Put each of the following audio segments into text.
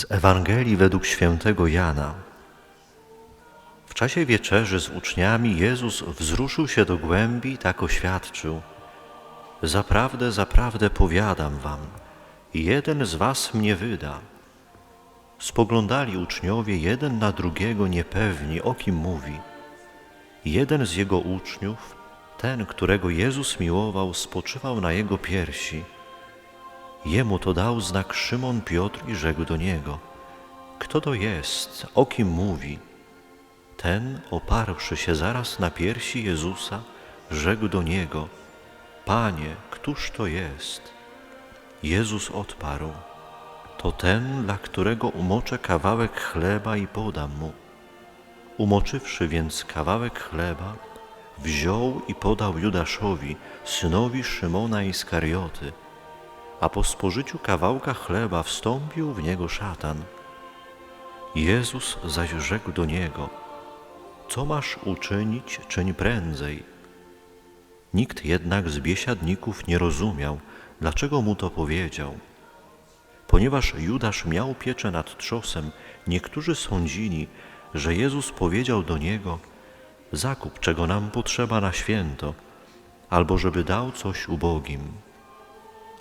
Z Ewangelii według świętego Jana. W czasie wieczerzy z uczniami Jezus wzruszył się do głębi i tak oświadczył: Zaprawdę, zaprawdę powiadam wam, jeden z was mnie wyda. Spoglądali uczniowie jeden na drugiego niepewni, o kim mówi. Jeden z jego uczniów, ten, którego Jezus miłował, spoczywał na jego piersi. Jemu to dał znak Szymon Piotr i rzekł do niego: Kto to jest, o kim mówi? Ten, oparłszy się zaraz na piersi Jezusa, rzekł do niego: Panie, któż to jest? Jezus odparł: To ten, dla którego umoczę kawałek chleba i podam mu. Umoczywszy więc kawałek chleba, wziął i podał Judaszowi, synowi Szymona Iskarioty a po spożyciu kawałka chleba wstąpił w niego szatan. Jezus zaś rzekł do niego: Co masz uczynić, czyń prędzej. Nikt jednak z biesiadników nie rozumiał, dlaczego mu to powiedział. Ponieważ Judasz miał pieczę nad trzosem, niektórzy sądzili, że Jezus powiedział do niego: Zakup, czego nam potrzeba na święto, albo żeby dał coś ubogim.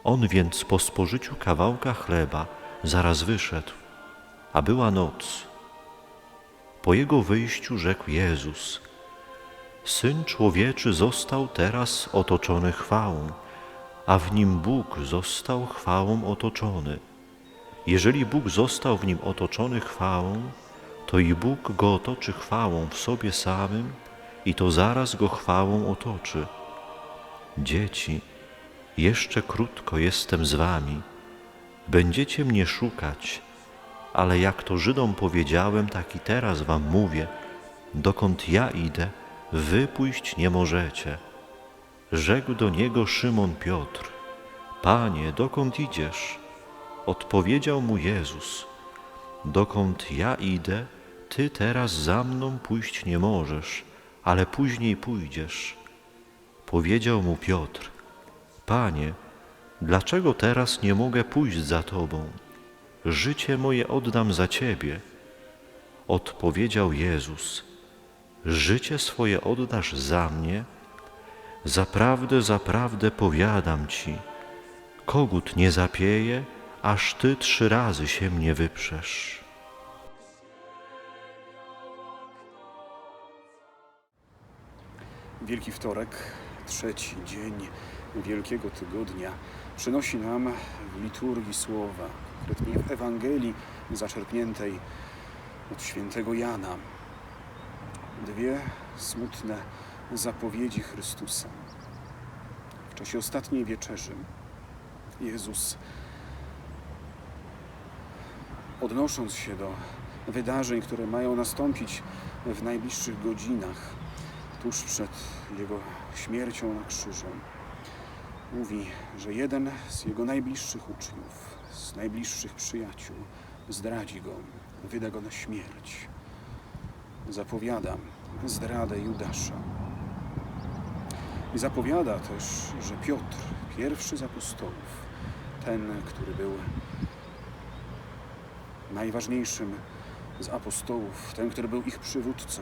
On więc po spożyciu kawałka chleba zaraz wyszedł, a była noc. Po jego wyjściu rzekł Jezus: Syn człowieczy został teraz otoczony chwałą, a w nim Bóg został chwałą otoczony. Jeżeli Bóg został w nim otoczony chwałą, to i Bóg go otoczy chwałą w sobie samym i to zaraz go chwałą otoczy. Dzieci, jeszcze krótko jestem z wami. Będziecie mnie szukać, ale jak to Żydom powiedziałem, tak i teraz wam mówię, dokąd ja idę, wy pójść nie możecie. Rzekł do niego Szymon Piotr, Panie, dokąd idziesz? Odpowiedział mu Jezus, dokąd ja idę, ty teraz za mną pójść nie możesz, ale później pójdziesz. Powiedział mu Piotr, Panie, dlaczego teraz nie mogę pójść za Tobą? Życie moje oddam za Ciebie. Odpowiedział Jezus, życie swoje oddasz za mnie? Zaprawdę, zaprawdę powiadam Ci, kogut nie zapieje, aż Ty trzy razy się mnie wyprzesz. Wielki Wtorek, trzeci dzień Wielkiego Tygodnia, przynosi nam w liturgii słowa, konkretnie w Ewangelii zaczerpniętej od świętego Jana, dwie smutne zapowiedzi Chrystusa. W czasie ostatniej wieczerzy Jezus, odnosząc się do wydarzeń, które mają nastąpić w najbliższych godzinach, tuż przed Jego śmiercią na krzyżu, mówi, że jeden z Jego najbliższych uczniów, z najbliższych przyjaciół zdradzi Go, wyda Go na śmierć. Zapowiada zdradę Judasza. I zapowiada też, że Piotr, pierwszy z apostołów, ten, który był najważniejszym z apostołów, ten, który był ich przywódcą,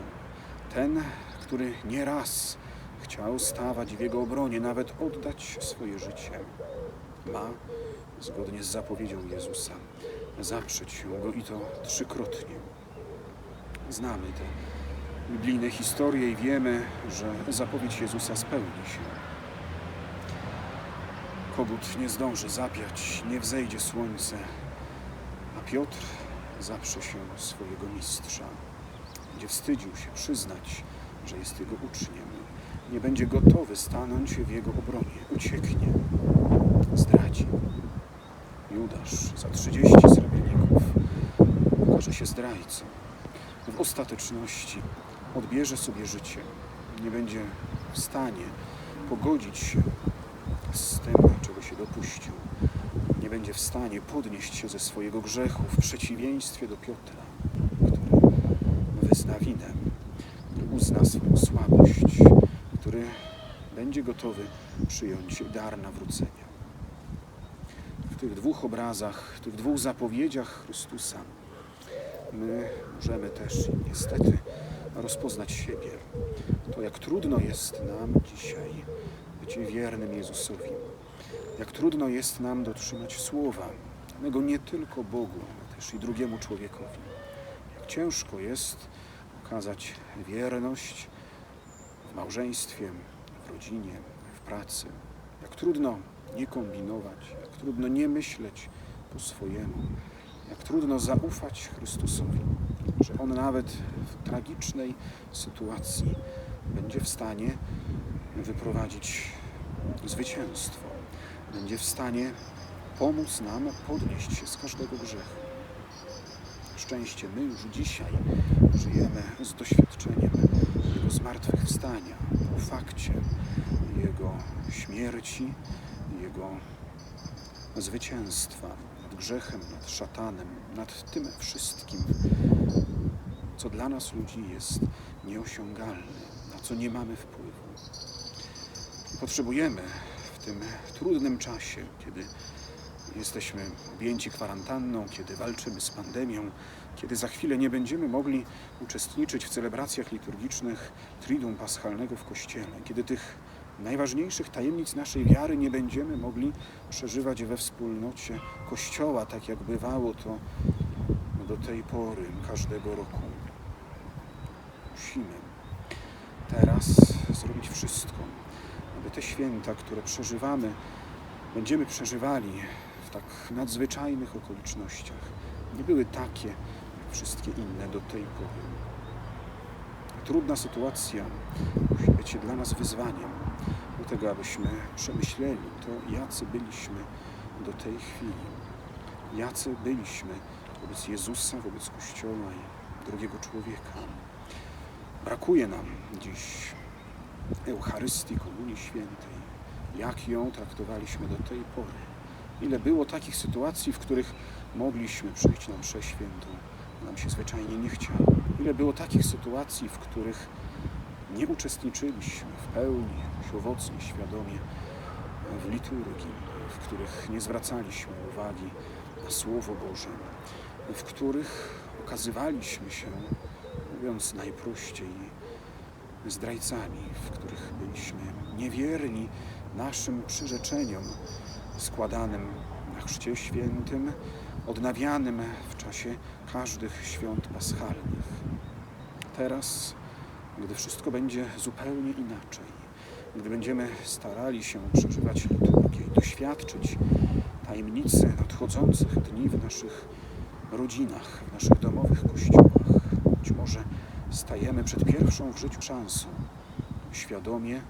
ten, który nieraz chciał stawać w jego obronie, nawet oddać swoje życie, ma, zgodnie z zapowiedzią Jezusa, zaprzeć się go i to trzykrotnie. Znamy te biblijne historie i wiemy, że zapowiedź Jezusa spełni się. Kogut nie zdąży zapiać, nie wzejdzie słońce, a Piotr zaprze się swojego mistrza. Będzie wstydził się przyznać, że jest jego uczniem. Nie będzie gotowy stanąć w jego obronie. Ucieknie, zdradzi. Judasz za 30 srebrników okaże się zdrajcą. W ostateczności odbierze sobie życie. Nie będzie w stanie pogodzić się z tym, czego się dopuścił. Nie będzie w stanie podnieść się ze swojego grzechu w przeciwieństwie do Piotra, który wyzna winę, który uzna swoją słabość, będzie gotowy przyjąć dar nawrócenia. W tych dwóch obrazach, w tych dwóch zapowiedziach Chrystusa my możemy też niestety rozpoznać siebie. To jak trudno jest nam dzisiaj być wiernym Jezusowi. Jak trudno jest nam dotrzymać słowa, danego nie tylko Bogu, ale też i drugiemu człowiekowi. Jak ciężko jest okazać wierność w małżeństwie, w rodzinie, w pracy. Jak trudno nie kombinować, jak trudno nie myśleć po swojemu, jak trudno zaufać Chrystusowi, że On nawet w tragicznej sytuacji będzie w stanie wyprowadzić zwycięstwo, będzie w stanie pomóc nam podnieść się z każdego grzechu. Szczęście, my już dzisiaj żyjemy z doświadczeniem Jego zmartwychwstania, fakcie Jego śmierci, Jego zwycięstwa nad grzechem, nad szatanem, nad tym wszystkim, co dla nas ludzi jest nieosiągalne, na co nie mamy wpływu. Potrzebujemy w tym trudnym czasie, kiedy jesteśmy objęci kwarantanną, kiedy walczymy z pandemią, kiedy za chwilę nie będziemy mogli uczestniczyć w celebracjach liturgicznych Triduum Paschalnego w Kościele, kiedy tych najważniejszych tajemnic naszej wiary nie będziemy mogli przeżywać we wspólnocie Kościoła, tak jak bywało to do tej pory, każdego roku. Musimy teraz zrobić wszystko, aby te święta, które przeżywamy, będziemy przeżywali w tak nadzwyczajnych okolicznościach, nie były takie jak wszystkie inne do tej pory. Trudna sytuacja musi być dla nas wyzwaniem do tego, abyśmy przemyśleli to, jacy byliśmy do tej chwili. Jacy byliśmy wobec Jezusa, wobec Kościoła i drugiego człowieka. Brakuje nam dziś Eucharystii, Komunii Świętej. Jak ją traktowaliśmy do tej pory? Ile było takich sytuacji, w których mogliśmy przyjść na mszę świętą, nam się zwyczajnie nie chciało. Ile było takich sytuacji, w których nie uczestniczyliśmy w pełni, owocnie, świadomie w liturgii, w których nie zwracaliśmy uwagi na Słowo Boże, w których okazywaliśmy się, mówiąc najprościej, zdrajcami, w których byliśmy niewierni naszym przyrzeczeniom składanym na Chrzcie Świętym, odnawianym w czasie każdych świąt paschalnych. Teraz, gdy wszystko będzie zupełnie inaczej, gdy będziemy starali się przeżywać liturgię i doświadczyć tajemnicy nadchodzących dni w naszych rodzinach, w naszych domowych kościołach, być może stajemy przed pierwszą w życiu szansą, świadomie,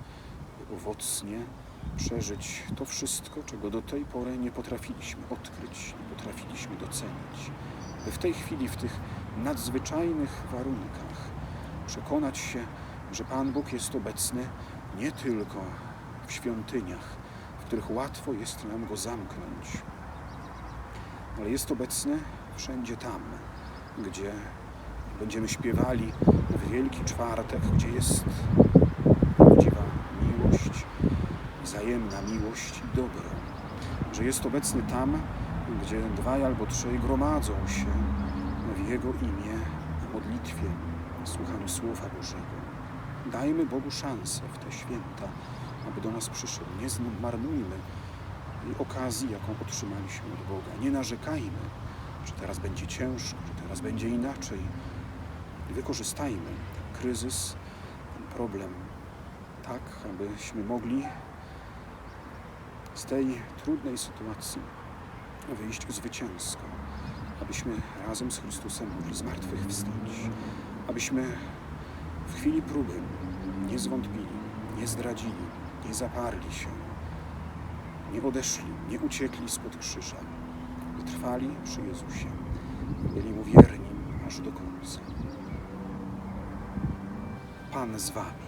owocnie przeżyć to wszystko, czego do tej pory nie potrafiliśmy odkryć, nie potrafiliśmy docenić. By w tej chwili, w tych nadzwyczajnych warunkach przekonać się, że Pan Bóg jest obecny nie tylko w świątyniach, w których łatwo jest nam Go zamknąć, ale jest obecny wszędzie tam, gdzie będziemy śpiewali w Wielki Czwartek, gdzie jest wzajemna miłość i dobro. Że jest obecny tam, gdzie dwaj albo trzej gromadzą się w Jego imię, w modlitwie, słuchaniu Słowa Bożego. Dajmy Bogu szansę w te święta, aby do nas przyszedł. Nie zmarnujmy okazji, jaką otrzymaliśmy od Boga. Nie narzekajmy, że teraz będzie ciężko, że teraz będzie inaczej. Wykorzystajmy ten kryzys, ten problem tak, abyśmy mogli z tej trudnej sytuacji wyjść zwycięsko, abyśmy razem z Chrystusem mogli zmartwychwstać, abyśmy w chwili próby nie zwątpili, nie zdradzili, nie zaparli się, nie odeszli, nie uciekli spod krzyża, wytrwali przy Jezusie, byli Mu wierni aż do końca. Pan z Wami.